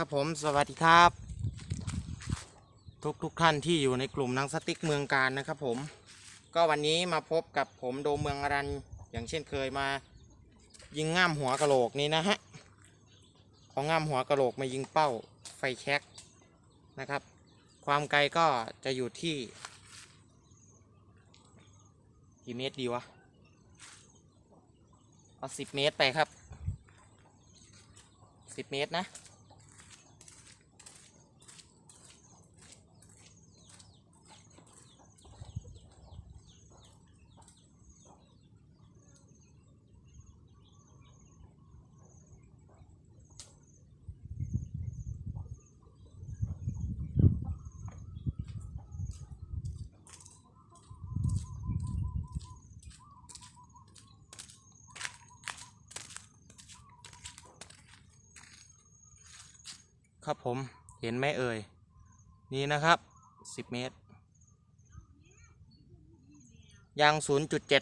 ครับผมสวัสดีครับ ทุกทุกท่านที่อยู่ในกลุ่มนังสติ๊กเมืองการนะครับผม ก็วันนี้มาพบกับผมโดมเมืองอรันอย่างเช่นเคยมา ยิงง่ามหัวกะโหลกนี้นะฮะของง่ามหัวกะโหลกมายิงเป้าไฟแช็กนะครับ ความไกลก็จะอยู่ที่กี่เมตรดีวะเอาสิบเมตรไปครับสิบเมตรนะ ครับผมเห็นไหมเอ่ย นี่นะครับ 10 เมตร ยาง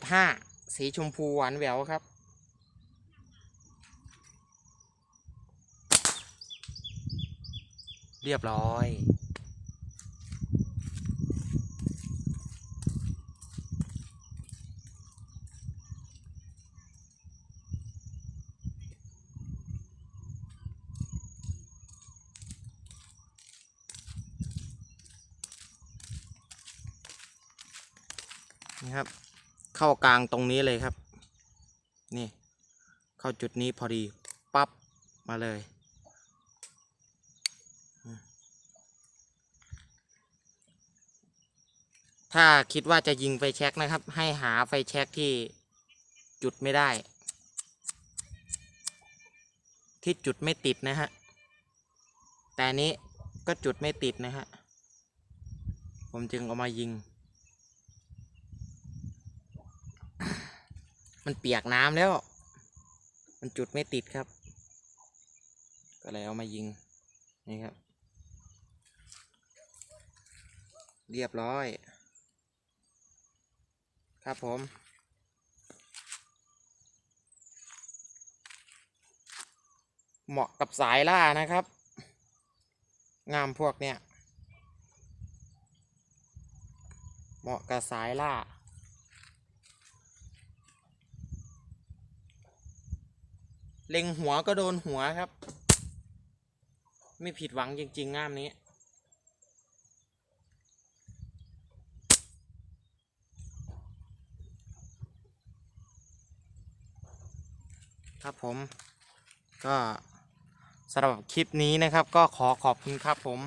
0.75 สีชมพูหวานแหววครับ เรียบร้อย นี่ครับ เข้ากลางตรงนี้เลยครับ นี่ เข้าจุดนี้พอดี ปั๊บ มาเลย ถ้าคิดว่าจะยิงไฟแช็กนะครับ ให้หาไฟแช็กที่จุดไม่ได้ ที่จุดไม่ติดนะฮะ แต่นนี้ก็จุดไม่ติดนะฮะ ผมจึงเอามายิง มันเปียกน้ำแล้ว มันจุดไม่ติดครับ ก็เลยเอามายิง นี่ครับ เรียบร้อย ครับผมเหมาะกับสายล่านะครับ งามพวกเนี้ย เหมาะกับสายล่า เล็งหัวก็โดนหัวครับ ไม่ผิดหวังจริง ๆง่ามนี้ ครับผม ก็สำหรับคลิปนี้นะครับ ก็ขอขอบคุณครับผม